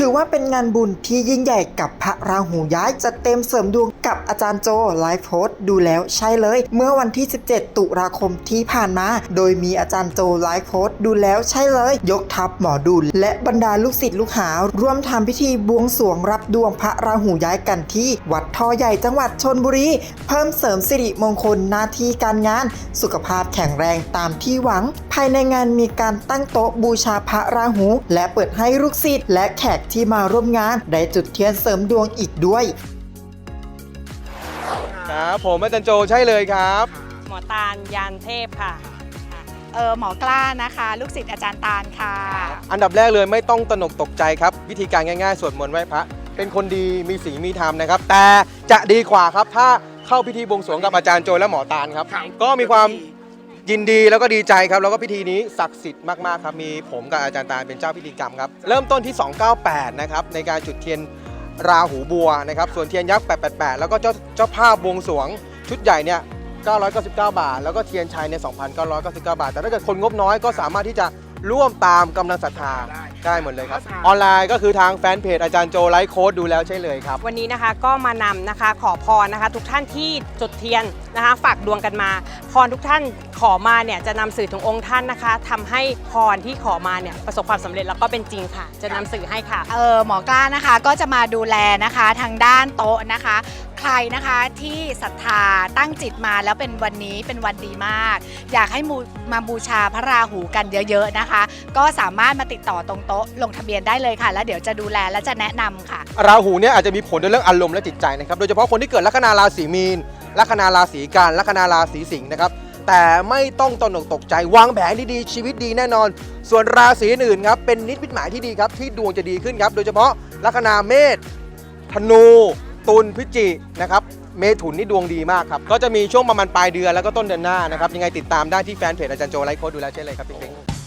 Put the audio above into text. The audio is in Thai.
ถือว่าเป็นงานบุญที่ยิ่งใหญ่กับพระราหูย้ายจะเต็มเสริมดวงกับอาจารย์โจไลฟ์โพสต์ดูแล้วใช่เลย เมื่อวันที่ 17 ตุลาคมที่ผ่านมา โดยมีอาจารย์โจไลฟ์โพสต์ดูแล้วใช่เลย ยกทัพหมอดูและบรรดาลูกศิษย์ลูกหา ร่วมทำพิธีบวงสรวงรับดวงพระราหูย้ายกันที่วัดท่อใหญ่จังหวัดชนบุรี เพิ่มเสริมสิริมงคลหน้าที่การงาน สุขภาพแข็งแรงตามที่หวังายในงานมีการตั้งโต๊ะบูชาพระราหู และเปิดให้ลูกศิษย์และแขกที่มาร่วมงาน ได้จุดเทียนเสริมดวงอีกด้วย ครับผมอาจารย์โจใช่เลยครับ หมอตาลยานเทพค่ะเออหมอกล้านะคะ ลูกศิษย์อาจารย์ตาลค่ะ อันดับแรกเลยไม่ต้องตระหนกตกใจครับ วิธีการง่ายๆสวดมนต์ไหว้พระ เป็นคนดีมีศีลมีธรรมนะครับ แต่จะดีกว่าครับถ้าเข้าพิธีบวงสรวงกับอาจารย์โจและหมอตาลครับ ก็มีความ ยินดีแล้วก็ดีใจครับ แล้วก็พิธีนี้ศักดิ์สิทธิ์มาก ๆ ครับ มีผมกับอาจารย์ตาลเป็นเจ้าพิธีกรรมครับ เริ่มต้นที่ 298 นะครับ ในการจุดเทียนราหูบัวนะครับ ส่วนเทียนยักษ์ 888 แล้วก็เจ้าเจ้าภาพบวงสรวงชุดใหญ่เนี่ย 999 บาท แล้วก็เทียนชัยเนี่ย2,999 บาท แต่ถ้าเกิดคนงบน้อยก็สามารถที่จะ ร่วมตามกำลังศรัทธาได้หมดเลยครับ ออนไลน์ก็คือทางแฟนเพจอาจารย์โจไลฟ์โค้ดดูแล้วใช่เลยครับ วันนี้นะคะก็มานำนะคะขอพรนะคะ ทุกท่านที่จุดเทียนนะคะฝากดวงกันมา พรทุกท่านขอมาเนี่ยจะนำสื่อถึงองค์ท่านนะคะทำให้พรที่ขอมาเนี่ยประสบความสำเร็จแล้วก็เป็นจริงค่ะ จะนำสื่อให้ค่ะ เออหมอกล้านะคะก็จะมาดูแลนะคะทางด้านโต๊ะนะคะ ใครนะคะที่ศรัทธาตั้งจิตมาแล้วเป็นวันนี้เป็นวันดีมาก อยากให้มูมาบูชาพระราหูกันเยอะๆนะคะ ก็สามารถมาติดต่อตรงโต๊ะลงทะเบียนได้เลยค่ะ แล้วเดี๋ยวจะดูแลและจะแนะนำค่ะ ราหูเนี่ยอาจจะมีผลในเรื่องอารมณ์และจิตใจนะครับ โดยเฉพาะคนที่เกิดลัคนาราศีมีน ลัคนาราศีกันลัคนาราศีสิงห์นะครับ แต่ไม่ต้องตระหนกตกใจ วางแผนดีๆชีวิตดีแน่นอน ส่วนราศีอื่นครับเป็นนิมิตหมายที่ดีครับที่ดวงจะดีขึ้นครับ โดยเฉพาะลัคนาเมษธนู ตุลพิจินะครับ เมถุนนี่ดวงดีมากครับ ก็จะมีช่วงประมาณปลายเดือนแล้วก็ต้นเดือนหน้านะครับ ยังไงติดตามได้ที่แฟนเพจอาจารย์โจไลฟ์โค้ดดูแลเช่นเลยครับพี่ปิ๊ง